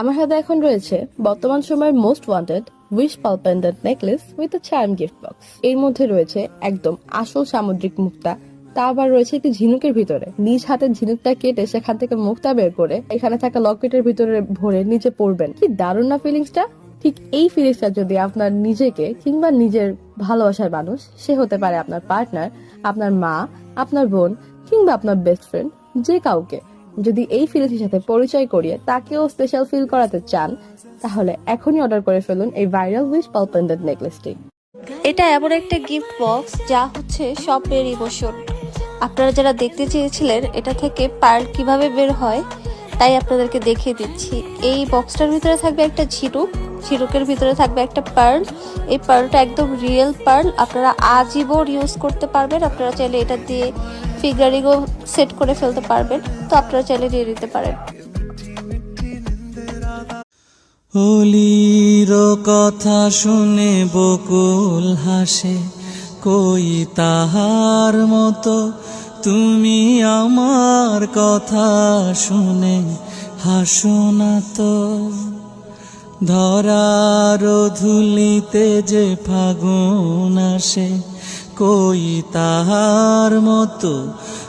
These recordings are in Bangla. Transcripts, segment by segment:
আমার হাতে এখন রয়েছে বর্তমান সময়ের most wanted wish pal necklace with a charm gift box এর মধ্যে রয়েছে একদম আসল সামুদ্রিক মুক্তা। তা আবার রয়েছে একটি ঝিনুকের ভিতরে। নিজ হাতে ঝিনুকটা কেটে সেখান থেকে মুক্তা বের করে এখানে থাকা লকেটের ভিতরে ভরে নিচে পড়বেন। কি দারুণ না ফিলিংসটা ঠিক এই ফিলিংসটা যদি আপনার নিজেকে কিংবা নিজের ভালোবাসার মানুষ, সে হতে পারে আপনার পার্টনার আপনার মা, আপনার বোন কিংবা আপনার বেস্ট ফ্রেন্ড যে কাউকে। যদি এই ফিলিংসের সাথে পরিচয় করিয়ে তাকেও স্পেশাল ফিল করাতে চান, তাহলে এখনই অর্ডার করে ফেলুন এই ভাইরাল উইশ পাল পেন্ডেন্ট নেকলেসটি এটা এমন একটা গিফট বক্স যা হচ্ছে স্বপ্নের ইমোশন আপনারা যারা দেখতে চেয়েছিলেন এটা থেকে পার্ল কীভাবে বের হয়, তাই আপনাদেরকে দেখিয়ে দিচ্ছি। এই বক্সটার ভিতরে থাকবে একটা ঝিনুক, ঝিনুকের ভিতরে থাকবে একটা পার্ল এই পার্লটা একদম রিয়েল পার্ল আপনারা আজীবন ইউজ করতে পারবেন। আপনারা চাইলে এটা দিয়ে ফিগারিংও সেট করে ফেলতে পারবেন, তো আপনারা চাইলে নিয়ে নিতে পারেন। অলির কথা শুনে বকুল হাসে, কই তাহার মতো তুমি আমার কথা শুনে হাসো না তো। ধরার ধুলিতে যে ফাগুন আসে, কই তাহার মতো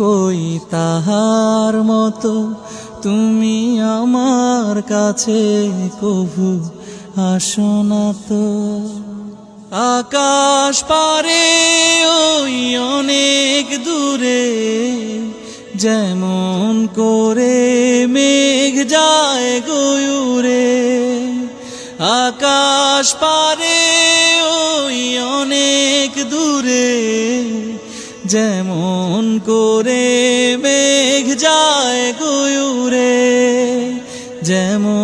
কই তাহার মতো? তুমি আমার কাছে কভু আসো না তো। আকাশ পারে ওই অনেক দূরে, যেমন করে মেঘ যায় গয়ুরে। আকাশ পারে ওই অনেক দূরে যেমন করে মেঘ যায় গয়ুরে যেমন